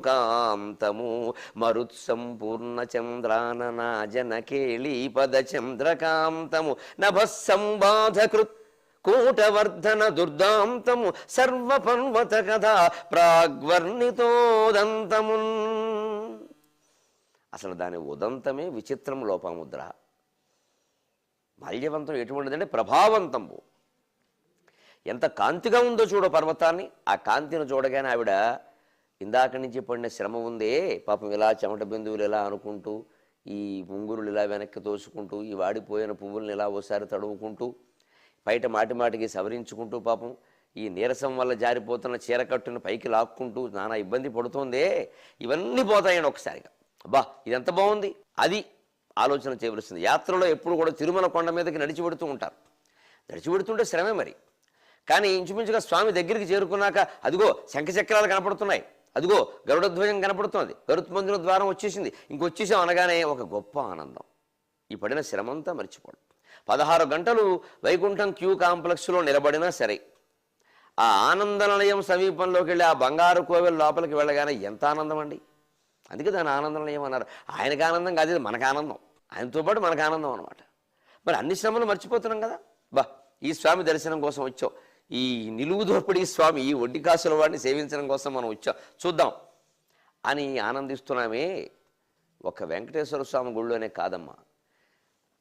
కాంతము మరుత్సంపూర్ణ చంద్రాననాజనకేళీపద చంద్రకాంతము నభస్సంబాధకృత్ కూటవర్ధన దుర్దాంతము. సర్వపర్వత కథ ప్రాగ్వర్ణితోదంతమున్. అసలు దాని ఉదంతమే విచిత్రం లోపముద్ర. మాల్యవంతం ఎటువంటిదంటే ప్రభావంతము ఎంత కాంతిగా ఉందో చూడ పర్వతాన్ని. ఆ కాంతిని చూడగానే ఆవిడ ఇందాక నుంచి పడిన శ్రమ ఉందే పాపం ఇలా చెమట బిందువులు ఇలా అనుకుంటూ ఈ ముంగురులు ఇలా వెనక్కి తోసుకుంటూ ఈ వాడిపోయిన పువ్వులను ఇలా ఓసారి తడువుకుంటూ బయట మాటి మాటికి సవరించుకుంటూ పాపం ఈ నీరసం వల్ల జారిపోతున్న చీరకట్టును పైకి లాక్కుంటూ నానా ఇబ్బంది పడుతోందే. ఇవన్నీ పోతాయని ఒకసారిగా. అబ్బా ఇదెంత బాగుంది. అది ఆలోచన చేయవలసింది యాత్రలో ఎప్పుడు కూడా తిరుమల కొండ మీదకి నడిచి పెడుతూ ఉంటారు. నడిచి పెడుతుంటే శ్రమే మరి. కానీ ఇంచుమించుగా స్వామి దగ్గరికి చేరుకున్నాక అదిగో శంఖచక్రాలు కనపడుతున్నాయి. అదిగో గరుడధ్వజం కనపడుతున్నది. గరుత్మంతుల ద్వారం వచ్చేసింది. ఇంకొచ్చేసాం అనగానే ఒక గొప్ప ఆనందం. ఈ పడిన శ్రమంతా మర్చిపోవడం. పదహారు గంటలు వైకుంఠం క్యూ కాంప్లెక్స్లో నిలబడినా సరే ఆ ఆనందనిలయం సమీపంలోకి వెళ్ళి ఆ బంగారు కోవెల లోపలికి వెళ్ళగానే ఎంత ఆనందం అండి అందుకే దాని ఆనందనిలయం అన్నారు. ఆయనకు ఆనందం కాదు మనకు ఆనందం. ఆయనతో పాటు మనకు ఆనందం అనమాట మరి అన్ని శ్రమలు మర్చిపోతున్నాం కదా. బా ఈ స్వామి దర్శనం కోసం వచ్చావు. ఈ నిలువు దోపిడి స్వామి ఈ ఒడ్డి కాసుల వాడిని సేవించడం కోసం మనం వచ్చాం. చూద్దాం. అని ఆనందిస్తున్నామే ఒక వెంకటేశ్వర స్వామి గుళ్ళోనే కాదమ్మా.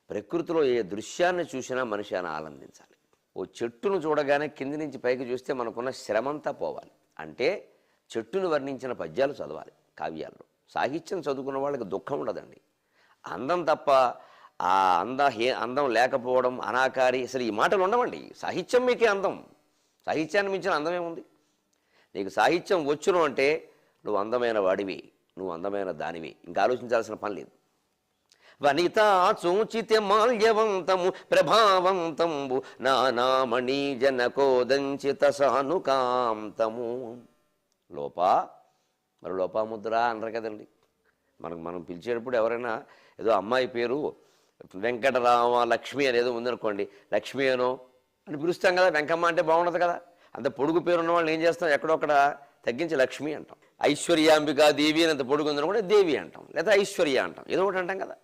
ప్రకృతిలో ఏ దృశ్యాన్ని చూసినా మనిషి అని ఆనందించాలి. ఓ చెట్టును చూడగానే కింది నుంచి పైకి చూస్తే మనకున్న శ్రమంతా పోవాలి. అంటే చెట్టును వర్ణించిన పద్యాలు చదవాలి కావ్యాల్లో. సాహిత్యం చదువుకున్న వాళ్ళకి దుఃఖం ఉండదండి. అందం తప్ప ఆ అంద హే అందం లేకపోవడం అనాకారి అసలు ఈ మాటలు ఉండవండి. సాహిత్యం మీకే అందం. సాహిత్యాన్ని మించిన అందమే ఉంది నీకు సాహిత్యం వచ్చును అంటే నువ్వు అందమైన వాడివి నువ్వు అందమైన దానివి. ఇంకా ఆలోచించాల్సిన పని లేదు. వనిత చూచితే మాల్యవంతము ప్రభావంతంబు నానామణి జనకోదంచిత సానుకాంతము. లోపా? మరి లోపాముద్ర అనరు కదండి. మనకు మనం పిలిచేటప్పుడు ఎవరైనా ఏదో అమ్మాయి పేరు వెంకటరామ లక్ష్మి అనేది ఉందనుకోండి. లక్ష్మి అనో అని పిలుస్తాం కదా వెంకమ్మ అంటే బాగుండదు కదా. అంత పొడుగు పేరు ఉన్న ఏం చేస్తాం? ఎక్కడొక్కడ తగ్గించి లక్ష్మి అంటాం. ఐశ్వర్యాంబిక దేవి అని అంత పొడుగు ఉందని కూడా దేవి అంటాం. లేదా ఐశ్వర్య అంటాం. ఏదో ఒకటి అంటాం కదా.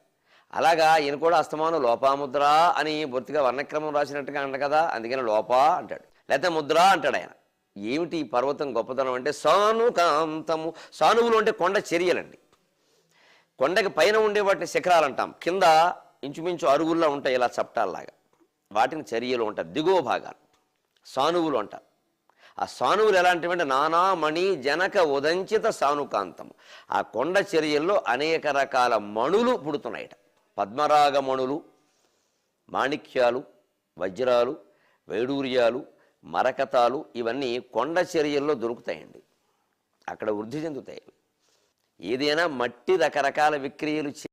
అలాగా ఈయన కూడా అస్తమానం లోపాముద్ర అని బొత్తిగా వర్ణక్రమం రాసినట్టుగా అంట కదా అందుకని లోపా అంటాడు. లేకపోతే ముద్ర అంటాడు ఆయన. ఏమిటి ఈ పర్వతం గొప్పతనం అంటే సానుకాంతము. సానువులు అంటే కొండ చర్యలండి. కొండకి పైన ఉండే వాటిని శిఖరాలు అంటాం. కింద ఇంచుమించు అరుగుల్లో ఉంటాయి ఇలా చప్టాల్లాగా. వాటిని చర్యలు ఉంటారు. దిగువ భాగాలు సానువులు అంటారు. ఆ సానువులు ఎలాంటివంటే నానామణి జనక ఉదంచిత సానుకాంతం ఆ కొండ చర్యల్లో అనేక రకాల మణులు పుడుతున్నాయట. పద్మరాగ మణులు మాణిక్యాలు వజ్రాలు వైడూర్యాలు మరకతాలు ఇవన్నీ కొండ చర్యల్లో దొరుకుతాయండి. అక్కడ వృద్ధి చెందుతాయి ఏదైనా మట్టి రకరకాల విక్రియలు చే-